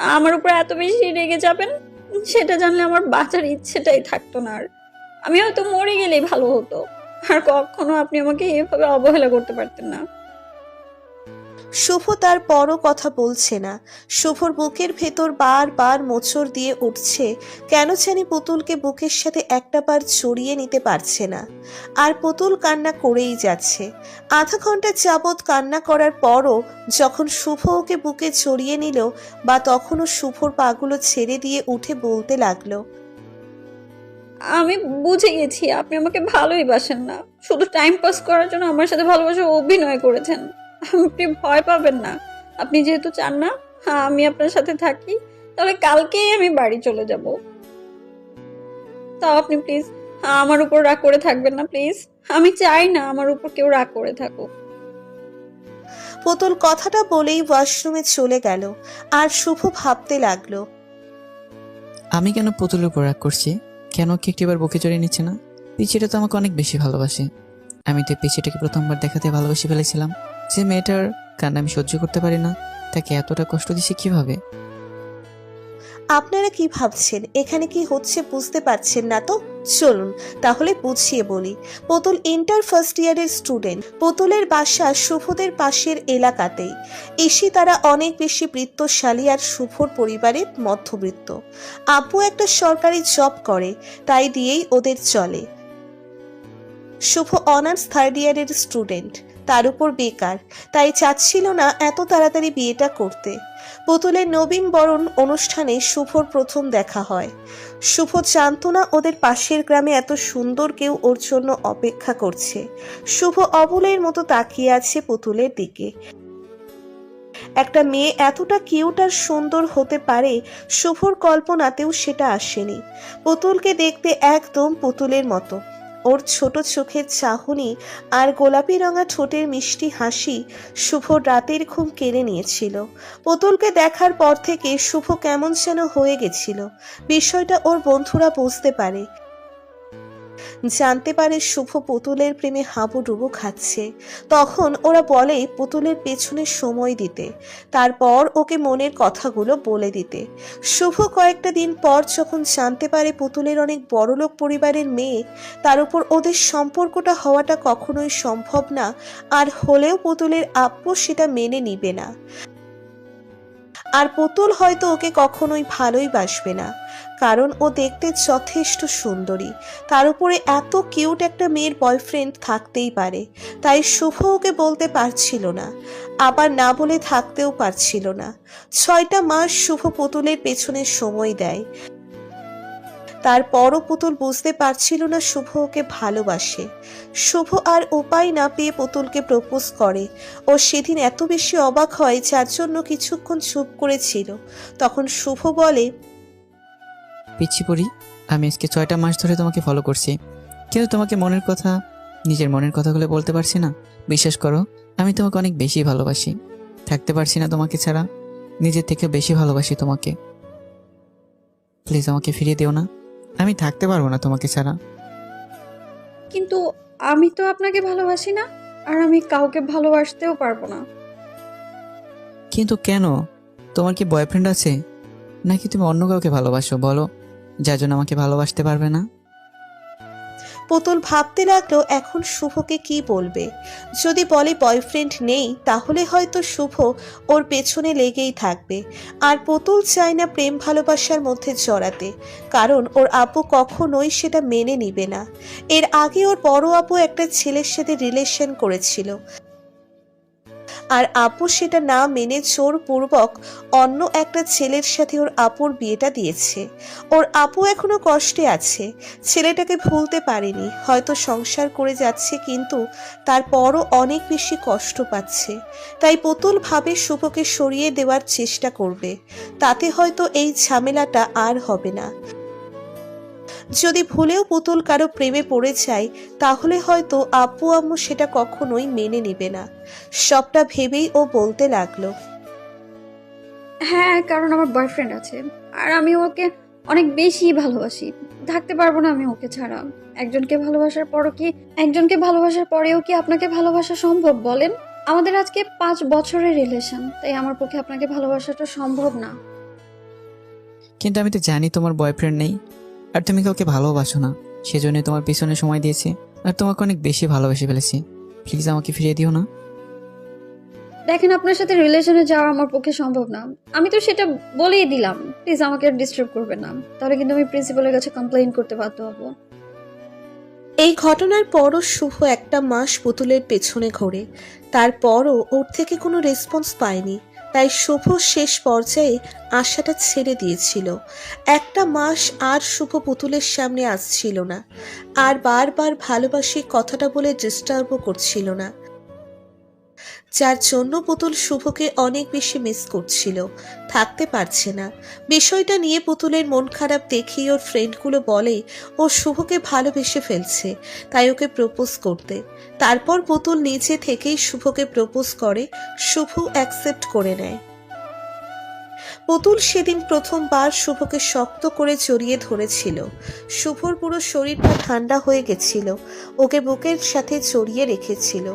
আমার উপর এত বেশি রেগে যাবেন? সেটা জানলে আমার বাঁচার ইচ্ছেটাই থাকতো না আর। আমি হয়তো মরে গেলেই ভালো হতো। আর কখনো আপনি আমাকে এভাবে অবহেলা করতে পারতেন না। শুভ তার পরও কথা বলছে না। শুভর বুকের ভেতর বারবার মোচড় দিয়ে উঠছে, কেন জানি পুতুলকে বুকের সাথে একটা বার জড়িয়ে নিতে পারছে না। আর পুতুল কান্না করেই যাচ্ছে। আধা ঘণ্টা যাবৎ কান্না করার পরও যখন শুভ ওকে বুকে জড়িয়ে নিল বা তখনও শুভর পাগুলো ছেড়ে দিয়ে উঠে বলতে লাগল, আমি বুঝে গেছি, আপনি আমাকে ভালোই বাসেন না। শুধু টাইম পাস করার জন্য আমার সাথে ভালোবাসা অভিনয় করেছেন। আপনি ভয় পাবেন না। আপনি যেহেতু চান না হ্যাঁ, আমি আপনার সাথে থাকি। তাহলে কালকেই আমি বাড়ি চলে যাব। তাও আপনি প্লিজ আমার উপর রাগ করে থাকবেন না প্লিজ আমি চাই না আমার উপর কেউ রাগ করে থাকুক। পুতুল কথাটা বলেই ওয়াশরুমে চলে গেল। আর শুভ ভাবতে লাগল আমি কেন পুতুলের উপর রাগ করছি? কেন কি একটিবার বুকে জড়িয়ে নিচ্ছে না? পিচিটা তো আমাকে অনেক বেশি ভালোবাসে। আমি তো পিচিটাকে প্রথমবার দেখাতে ভালোবেসে ফেলেছিলাম। যে মেয়েটার কান্না আমি সহ্য করতে পারি না, তাকে এতটা কষ্ট দিছি কীভাবে? আপনারা কি ভাবছেন? এখানে কি হচ্ছে বুঝতে পারছেন না তো? চলুন, তাহলে বুঝিয়ে বলি। পুতুল ইন্টার ফার্স্ট ইয়ারের স্টুডেন্ট। পুতুলের বাসা শুভদের পাশের এলাকাতেই। এসে তারা অনেক বেশি বৃত্তশালী আর শুভর পরিবারের মধ্যবৃত্ত। আব্বু একটা সরকারি জব করে, তাই দিয়েই ওদের চলে। শুভ অনার্স থার্ড ইয়ারের স্টুডেন্ট। তার উপর বেকার। তাই চাচ্ছিল না এত তাড়াতাড়ি বিয়েটা করতে। পুতুলের নবীন বরণ অনুষ্ঠানে শুভর প্রথম দেখা হয়। শুভ জানতো না ওদের পাশের গ্রামে এত সুন্দর কেউ ওর জন্য অপেক্ষা করছে। শুভ অবলের মতো তাকিয়ে আছে পুতুলের দিকে। একটা মেয়ে এতটা কিউট আর সুন্দর হতে পারে, শুভর কল্পনাতেও সেটা আসেনি। পুতুলকে দেখতে একদম পুতুলের মতো। ওর ছোট চোখের চাহনি আর গোলাপি রঙা ঠোঁটের মিষ্টি হাসি শুভ রাতের ঘুম কেড়ে নিয়েছিল। পুতুলকে দেখার পর থেকে শুভ কেমন যেন হয়ে গেছিল। বিষয়টা ওর বন্ধুরা বুঝতে পারে। জানতে পারে শুভ পুতুলের প্রেমে হাবুডুবু খাচ্ছে। তখন ওরা বলে, পুতুলের পেছনে সময় দিতে। তারপর ওকে মনের কথাগুলো বলে দিতে। শুভ কয়েকটা দিন পর যখন জানতে পারে পুতুলের অনেক বড়লোক পরিবারের মেয়ে, তার উপর ওদের সম্পর্কটা হওয়াটা কখনোই সম্ভব না, আর হলেও পুতুলের আপ্পু সেটা মেনে নিবে না। আর পুতুল হয়তো ওকে কখনোই ভালোই বাসবে না, কারণ ও দেখতে যথেষ্ট সুন্দরী। তার উপরে এত কিউট একটা মেয়ের বয়ফ্রেন্ড থাকতেই পারে, তাই শুভ ওকে বলতে পারছিল না, আবার না বলে থাকতেও পারছিল না। ছয়টা মাস শুভ পুতুলের পেছনে সময় দেয় তারপরও পুতুল বুঝতে পারছিল না শুভ ওকে ভালোবাসে। শুভ আর উপায় না পেয়ে পুতুলকে প্রপোজ করে। ও সেদিন এত বেশি অবাক হয়, যার জন্য কিছুক্ষণ চুপ করেছিল। তখন শুভ বলে, পিচ্ছি পড়ি আমি আজকে ছয়টা মাস ধরে তোমাকে ফলো করছি। কিন্তু তোমাকে মনের কথা, নিজের মনের কথাগুলো বলতে পারছি না। বিশ্বাস করো, আমি তোমাকে অনেক বেশি ভালোবাসি। থাকতে পারছি না তোমাকে ছাড়া, নিজের থেকে বেশি ভালোবাসি তোমাকে। প্লিজ আমাকে ফিরিয়ে দিও না। আমি থাকতে পারব না তোমাকে ছাড়া। কিন্তু আমি তো আপনাকে ভালোবাসি না আর আমি কাউকে ভালোবাসতেও পারব না। কিন্তু কেন? তোমার কি বয়ফ্রেন্ড আছে? নাকি তুমি অন্য কাউকে ভালোবাসো বলো? যার জন্য আমাকে ভালোবাসতে পারবে না? পুতুল ভাবতে লাগল এখন শুভকে কি বলবে। যদি বলে বয়ফ্রেন্ড নেই, তাহলে হয়তো শুভ ওর পেছনে লেগেই থাকবে। আর পুতুল চায় না প্রেম ভালোবাসার মধ্যে জড়াতে। কারণ ওর আপু কখনোই সেটা মেনে নিবে না। এর আগে ওর বড় আপু একটা ছেলের সাথে রিলেশন করেছিল। আর আপু সেটা না মেনে জোরপূর্বক অন্য একটা ছেলের সাথে ওর আপুর বিয়েটা দিয়েছে। ওর আপু এখনও কষ্টে আছে। ছেলেটাকে ভুলতে পারেনি। হয়তো সংসার করে যাচ্ছে কিন্তু তারপরও অনেক বেশি কষ্ট পাচ্ছে। তাই পুতুল ভাবে শুভকে সরিয়ে দেওয়ার চেষ্টা করবে। তাতে হয়তো এই ঝামেলাটা আর হবে না। যদি ভুলেও পুতুল কারও প্রেমে পড়ে যায় তাহলে হয়তো আব্বু আম্মু সেটা কখনোই মেনে নেবে না। সবটা ভেবেই ও বলতে লাগল। হ্যাঁ কারণ আমার বয়ফ্রেন্ড আছে আর আমি ওকে অনেক বেশি ভালোবাসি। থাকতে পারব না আমি ওকে ছাড়া। একজনকে ভালোবাসার পরও কি একজনকে ভালোবাসার পরেও কি আপনাকে ভালোবাসা সম্ভব বলেন? আমাদের আজকে পাঁচ বছরের রিলেশন তাই আমার পক্ষে আপনাকে ভালোবাসাটা সম্ভব না। কিন্তু আমি তো জানি তোমার বয়ফ্রেন্ড নেই। আর তুমি কাউকে ভালোবাসো না। সেজন্য তোমার পিছনে সময় দিয়েছি। আর তোমাকে অনেক বেশি ভালোবেসে ফেলেছি। প্লিজ আমাকে ফিরিয়ে দিও না। দেখেন আপনার সাথে রিলেশনে যাওয়া আমার পক্ষে সম্ভব না। আমি তো সেটা বলেই দিলাম। প্লিজ আমাকে আর ডিস্টার্ব করবেন না। তাহলে কিন্তু আমি প্রিন্সিপালের কাছে কমপ্লেইন করতে বাধ্য হব। এই ঘটনার পরও শুভ একটা মাস পুতুলের পেছনে ঘোরে। তারপরও ওর থেকে কোনো রেসপন্স পায়নি। তাই শুভ শেষ পর্যায়ে আশাটা ছেড়ে দিয়েছিল। একটা মাস আর শুভ পুতুলের সামনে আসছিল না। আর বারবার ভালোবাসি কথাটা বলে ডিস্টার্বও করছিল না। যার জন্য পুতুল শুভকে অনেক বেশি মিস করছিল। থাকতে পারছে না। বিষয়টা নিয়ে পুতুলের মন খারাপ দেখেই ওর ফ্রেন্ডগুলো বলে, ও শুভকে ভালোবেসে ফেলছে, তাই ওকে প্রপোজ করতে। তারপর পুতুল নিচে থেকেই শুভকে প্রপোজ করে, শুভ অ্যাকসেপ্ট করে নেয়। পুতুল সেদিন প্রথমবার শুভকে শক্ত করে জড়িয়ে ধরেছিল। শুভর পুরো শরীরটা ঠান্ডা হয়ে গেছিল, ওকে বুকের সাথে জড়িয়ে রেখেছিল।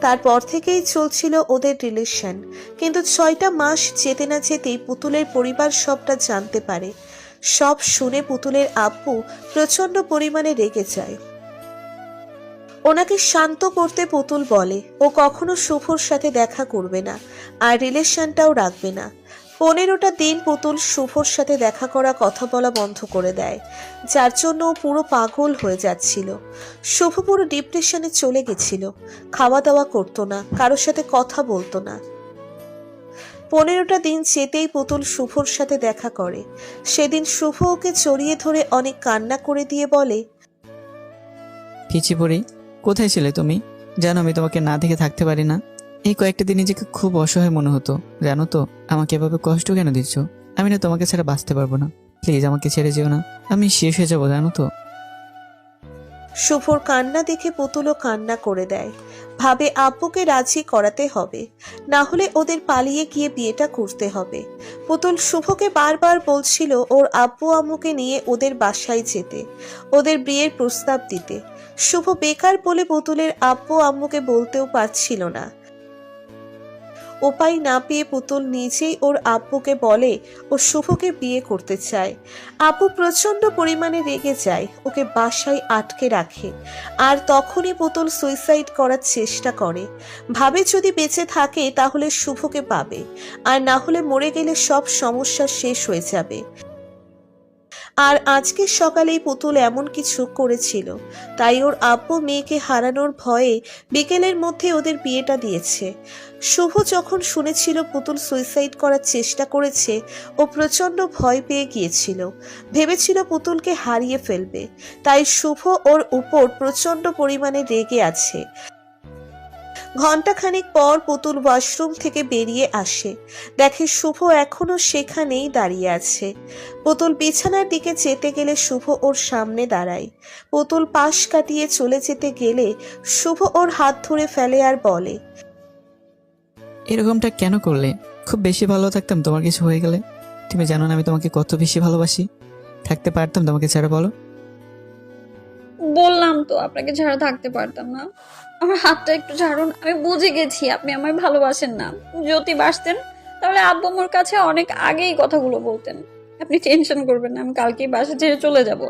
তারপর থেকেই চলছিল ওদের রিলেশন কিন্তু ছয়টা মাস যেতে না যেতেই পুতুলের পরিবার সবটা জানতে পারে। সব শুনে পুতুলের আব্বু প্রচণ্ড পরিমাণে রেগে যায়। ওনাকে শান্ত করতে পুতুল বলে। ও কখনো শুভর সাথে দেখা করবে না, আর রিলেশনটাও রাখবে না। পনেরোটা দিন পুতুল শুভর সাথে দেখা করা কথা বলা বন্ধ করে দেয়, যার জন্য ও পুরো পাগল হয়ে যাচ্ছিল। শুভ পুরো ডিপ্রেশনে চলে গেছিল খাওয়া দাওয়া করতো না, কারোর সাথে কথা বলতো না। পনেরোটা দিন যেতেই পুতুল শুভর সাথে দেখা করে। সেদিন শুভ ওকে চড়িয়ে ধরে অনেক কান্না করে দিয়ে বলে পিচি পড়ি কোথায় ছিলে তুমি? জানো আমি তোমাকে না দেখে থাকতে পারি না। এই কয়েকটা দিন নিজেকে খুব অসহায় মনে হতো। জানো তো, আমাকে এভাবে কষ্ট কেন দিচ্ছ? আমি না তোমাকে ছাড়া বাঁচতে পারব না। প্লিজ আমাকে ছেড়ে যেও না। আমি শেষ হয়ে যাব, জানো তো। শুভর কান্না দেখে পুতুলও কান্না করে দেয়। ভাবে, আব্বুকে রাজি করাতে হবে। না হলে ওদের পালিয়ে গিয়ে বিয়েটা করতে হবে। পুতুল শুভকে বারবার বলছিল ওর আব্বু আম্মুকে নিয়ে ওদের বাসায় যেতে, ওদের বিয়ের প্রস্তাব দিতে। শুভ বেকার বলে পুতুলের আব্বু আম্মুকে বলতেও পারছিল না। উপায় না পেয়ে পুতুল নিজেই ওর আব্বুকে বলে, ও শুভকে বিয়ে করতে চায়। আপু প্রচণ্ড পরিমাণে রেগে যায়, ওকে বাসায় আটকে রাখে। আর তখনই পুতুল সুইসাইড করার চেষ্টা করে। ভাবে যদি বেঁচে থাকে, তাহলে শুভকে পাবে। আর না হলে মরে গেলে সব সমস্যা শেষ হয়ে যাবে। আর আজকে সকালেই পুতুল এমন কিছু করেছিল। তাই ওর আব্বু মেয়েকে হারানোর ভয়ে বিকেলের মধ্যে ওদের বিয়েটা দিয়েছে। শুভ যখন শুনেছিল পুতুল সুইসাইড করার চেষ্টা করেছে, ও প্রচণ্ড ভয় পেয়ে গিয়েছিল। ভেবেছিল পুতুলকে হারিয়ে ফেলবে। তাই শুভ ওর উপর প্রচণ্ড পরিমাণে রেগে আছে। ঘন্টাখানিক পর পুতুল ওয়াশরুম থেকে বেরিয়ে আসে। দেখে শুভ এখনও সেখানেই দাঁড়িয়ে আছে। পুতুল বিছানার দিকে যেতে গেলে শুভ ওর সামনে দাঁড়ায়। পুতুল পাশ কাটিয়ে চলে যেতে গেলে শুভ ওর হাত ধরে ফেলে আর বলে এরকমটা কেন করলে? খুব বেশি ভালো থাকতাম তোমার কিছু হয়ে গেলে? তুমি জানো না আমি তোমাকে কত বেশি ভালোবাসি। থাকতে পারতাম তোমাকে ছাড়া বলো? বললাম তো আপনাকে ছাড়া থাকতে পারতাম না। আমার হাতটা একটু ছাড়ুন আমি বুঝে গেছি আপনি আমায় ভালোবাসেন না। যদি বাসতেন তাহলে আব্বু আমার কাছে অনেক আগেই কথাগুলো বলতেন। আপনি টেনশন করবেন না আমি কালকেই বাসা ছেড়ে চলে যাব।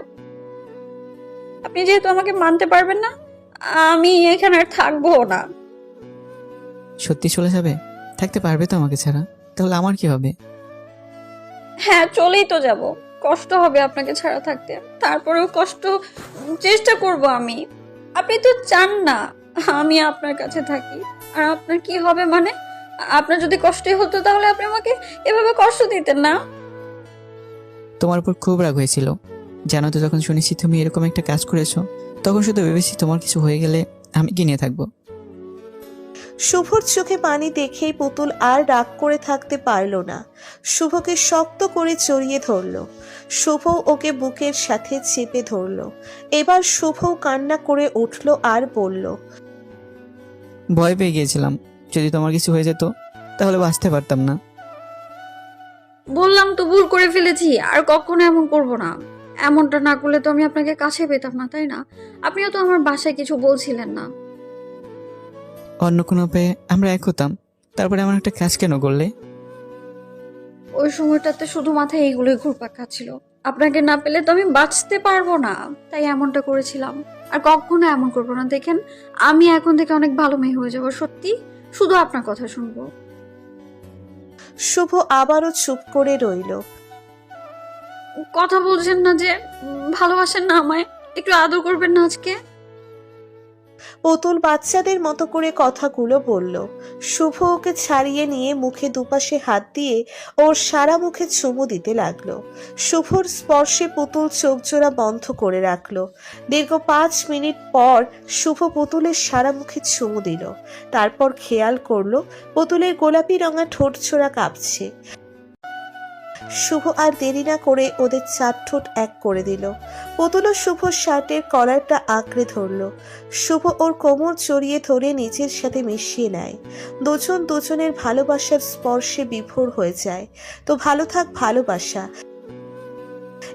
আপনি যেহেতু আমাকে মানতে পারবেন না আমি এখানে আর থাকব না। সত্যি চলে যাবে? থাকতে পারবে তো আমাকে ছাড়া? তাহলে আমার কি হবে? হ্যাঁ চলেই তো যাব। কষ্ট হবে আপনাকে ছাড়া থাকতে। তারপরেও কষ্ট চেষ্টা করব আমি। আপনি তো চান না। আমি আপনার কাছে থাকি। আর আপনার কি হবে মানে? আপনার যদি কষ্টই হতো তাহলে আপনি আমাকে এভাবে কষ্ট দিতেন না? তোমার উপর খুব রাগ হয়েছিল। জানো তো যখন শুনেছি তুমি এরকম একটা কাজ করেছ তখন শুধু ভেবেছি তোমার কিছু হয়ে গেলে আমি কি নিয়ে থাকব? শুভর চোখে পানি দেখেই পুতুল আর রাগ করে থাকতে পারল না। শুভকে শক্ত করে জড়িয়ে ধরল। শুভ ওকে বুকের সাথে চেপে ধরল। এবার শুভ কান্না করে উঠল আর বলল ভয় পেয়ে গিয়েছিলাম। যদি তোমার কিছু হয়ে যেত তাহলে বাঁচতে পারতাম না। বললাম তো ভুল করে ফেলেছি আর কখনো এমন করব না। এমনটা না করলে তো আমি আপনাকে কাছে পেতাম না তাই না? আপনিও তো আমার বাসায় কিছু বলছিলেন না। অন্য কোনো পেয়ে আমরা এক হতাম। তারপরে আমার একটা কাজ কেন করলে? ওই সময়টাতে শুধু মাথায় এইগুলোই ঘুরপাক খাচ্ছিল। আপনাকে না পেলে তো আমি বাঁচতে পারব না তাই এমনটা করেছিলাম। আর কখনো এমন করব না। দেখেন আমি এখন থেকে অনেক ভালো মেয়ে হয়ে যাব সত্যি। শুধু আপনার কথা শুনব। শুভ আবারও চুপ করে রইল। কথা বলছেন না যে ভালোবাসেন না আমায়। একটু আদর করবেন না আজকে? পুতুল বাচ্চাদের মতো করে কথাগুলো বলল। শুভ ওকে ছাড়িয়ে নিয়ে মুখে দুপাশে হাত দিয়ে ওর সারা মুখে চুমু দিতে লাগল। শুভর স্পর্শে পুতুল চোখ জোড়া বন্ধ করে রাখল। দীর্ঘ পাঁচ মিনিট পর শুভ পুতুলের সারা মুখে চুমু দিল। তারপর খেয়াল করল পুতুলের গোলাপি রঙা ঠোঁট ছোড়া কাঁপছে। শুভ আর দেরি না করে ওদের চার ঠোঁট এক করে দিল। পুতুল ও শুভ শার্টের কলারটা আঁকড়ে ধরলো। শুভ ওর কোমর জড়িয়ে ধরে নিজের সাথে মিশিয়ে নেয়। দুজন দুজনের ভালোবাসার স্পর্শে বিভোর হয়ে যায়। তো ভালো থাক ভালোবাসা।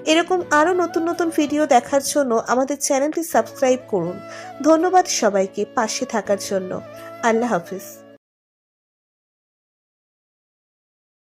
এরকম আরও নতুন নতুন ভিডিও দেখার জন্য আমাদের চ্যানেলটি সাবস্ক্রাইব করুন। ধন্যবাদ সবাইকে পাশে থাকার জন্য। আল্লাহ হাফিজ।